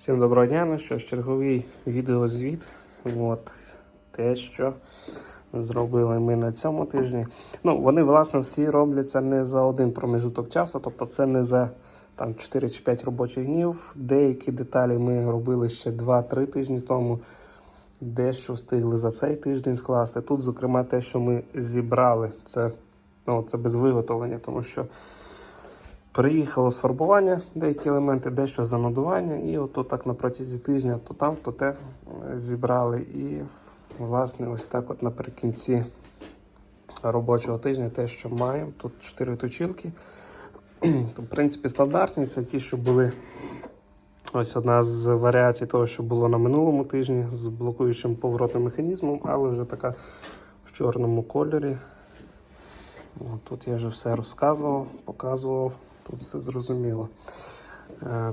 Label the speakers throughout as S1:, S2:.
S1: Всім доброго дня, ну що ж, черговий відеозвіт. От те, що зробили ми на цьому тижні. Ну, вони, власне, всі робляться не за один проміжуток часу, тобто це не за там 4 чи 5 робочих днів. Деякі деталі ми робили ще 2-3 тижні тому. Дещо встигли за цей тиждень скласти. Тут, зокрема, те, що ми зібрали, це, ну, це без виготовлення, тому що Приїхало з фарбування деякі елементи, дещо занодування, і от так на протязі тижня то там, то те е, зібрали. І, власне, ось так от наприкінці робочого тижня те, що маємо. Тут 4 точилки. То, в принципі, стандартні, це ті, що були. Ось одна з варіацій того, що було на минулому тижні з блокуючим поворотним механізмом, але вже така в чорному кольорі. Тут я вже все розказував, показував, тут все зрозуміло. Е,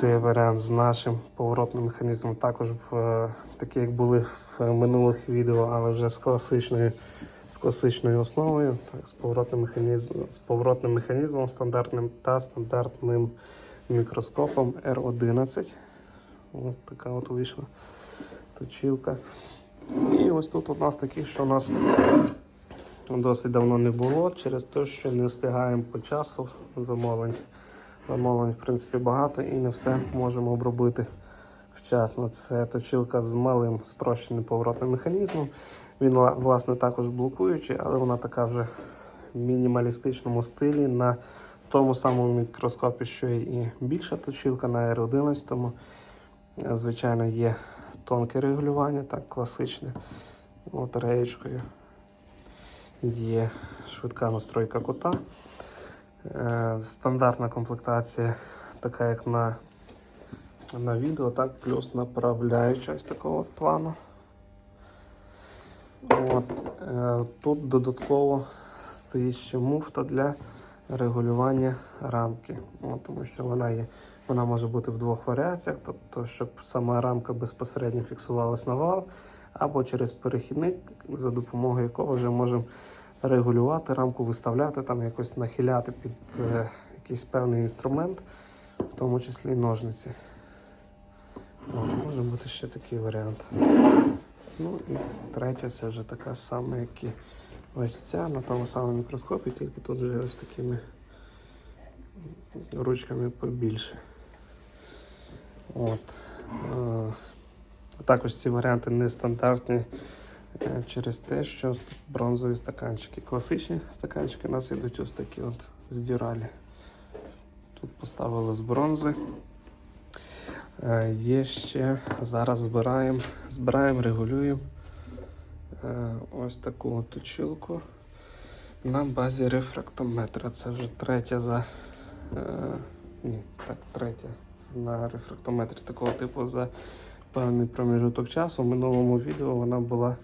S1: Цей варіант з нашим поворотним механізмом також в, е, такі, як були в минулих відео, але вже з класичною, з класичною основою, так, з, поворотним механізмом, з поворотним механізмом стандартним та стандартним мікроскопом R11. От така от вийшла точилка. І ось тут одна з таких, що у нас досить давно не було, через те, що не встигаємо по часу замовлень. Замовлень, в принципі, багато і не все можемо обробити вчасно. Це точилка з малим спрощеним поворотним механізмом. Він, власне, також блокуючий, але вона така вже в мінімалістичному стилі на тому самому мікроскопі, що і більша точилка на R11. Е, Звичайно, є тонке регулювання, так класичне. От реєчкою. Є швидка настройка кота. Е, Стандартна комплектація, така як на, на відео, так, плюс направляюча ось такого плану. От, е, тут додатково стоїть ще муфта для регулювання рамки. От, тому що вона є, вона може бути в двох варіаціях, тобто, щоб сама рамка безпосередньо фіксувалась на вал, або через перехідник, за допомогою якого вже можемо регулювати рамку, виставляти, там якось нахиляти під е, якийсь певний інструмент, в тому числі ножниці. От, може бути ще такий варіант. Ну і третя це вже така сама, як і ось ця на тому самому мікроскопі, тільки тут вже ось такими ручками побільше. От. Також ці варіанти нестандартні е, через те, що бронзові стаканчики. Класичні стаканчики у нас йдуть ось такі от з дюралі. Тут поставили з бронзи. Е, Є ще зараз збираємо, збираємо, регулюємо е, ось таку от точилку на базі рефрактометра. Це вже третя за. Ні, так, третя на рефрактометрі такого типу за певний проміжуток часу. В минулому відео вона була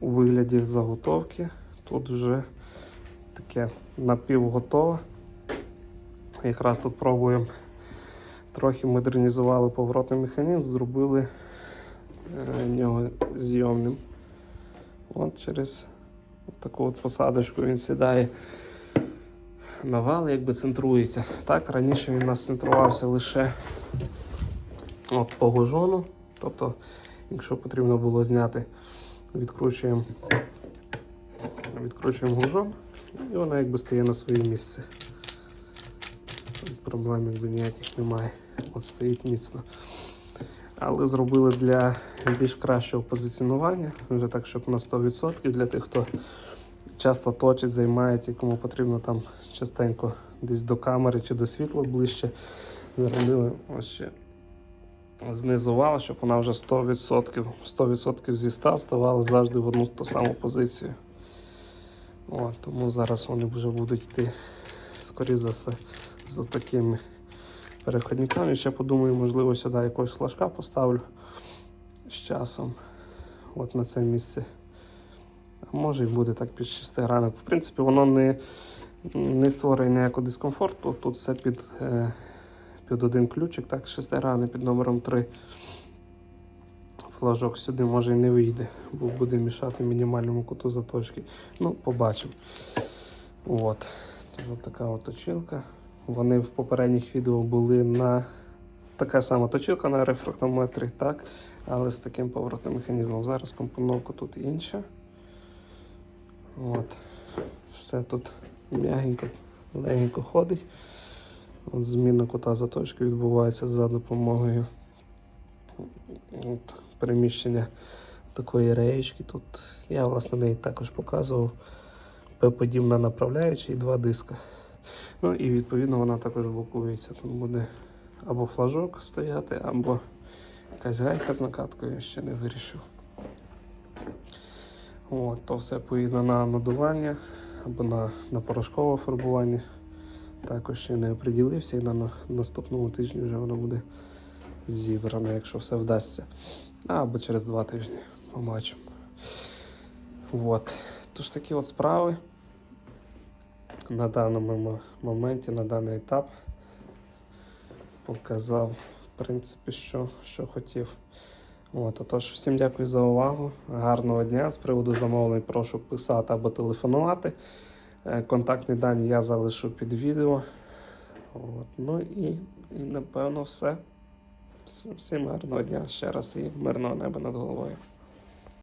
S1: у вигляді заготовки. Тут вже таке напівготове. Якраз тут пробуємо трохи модернізували поворотний механізм, зробили е, нього зйомним. От через таку от посадочку він сідає на вал, якби центрується. Так, раніше він у нас центрувався лише от по гужону. Тобто, якщо потрібно було зняти, відкручуємо, відкручуємо гужон і вона якби стає на своє місце. Проблем якби ніяких немає. От стоїть міцно. Але зробили для більш кращого позиціонування, вже так, щоб на 100% для тих, хто часто точить, займається кому потрібно там частенько десь до камери чи до світла ближче. Зробили ось ще знизу вала, щоб вона вже 100%, 100% зі 100 ставала завжди в одну ту саму позицію. От, тому зараз вони вже будуть йти, скоріше за все, з такими переходниками. Ще подумаю, можливо, сюди якогось флажка поставлю з часом. От на це місце. А може і буде так під шестигранник. В принципі, воно не, не створює ніякого дискомфорту. Тут все під, е, під один ключик, так, шестигранний під номером 3. Флажок сюди може і не вийде, бо буде мішати мінімальному куту заточки. Ну, побачимо. От. Тож от така от. Вони в попередніх відео були на така сама точилка на рефрактометрі, так, але з таким поворотним механізмом. Зараз компоновка тут інша. От. Все тут м'ягенько, легенько ходить. От зміна кута заточки відбувається за допомогою от, переміщення такої реєчки. Тут я власне неї також показував. П-подібна направляюча і два диска. Ну і відповідно вона також блокується. Тут буде або флажок стояти, або якась гайка з накаткою, я ще не вирішив. От, то все поїде на надування або на, на порошкове фарбування. Також ще не оприділився і на, на наступному тижні вже воно буде зібрано, якщо все вдасться. Або через два тижні. Побачимо. От. Тож такі от справи на даному моменті, на даний етап показав, в принципі, що, що хотів. От, отож, всім дякую за увагу. Гарного дня. З приводу замовлень прошу писати або телефонувати. Е, Контактні дані я залишу під відео. От, ну і, і напевно все. Всім- гарного дня ще раз і мирного неба над головою.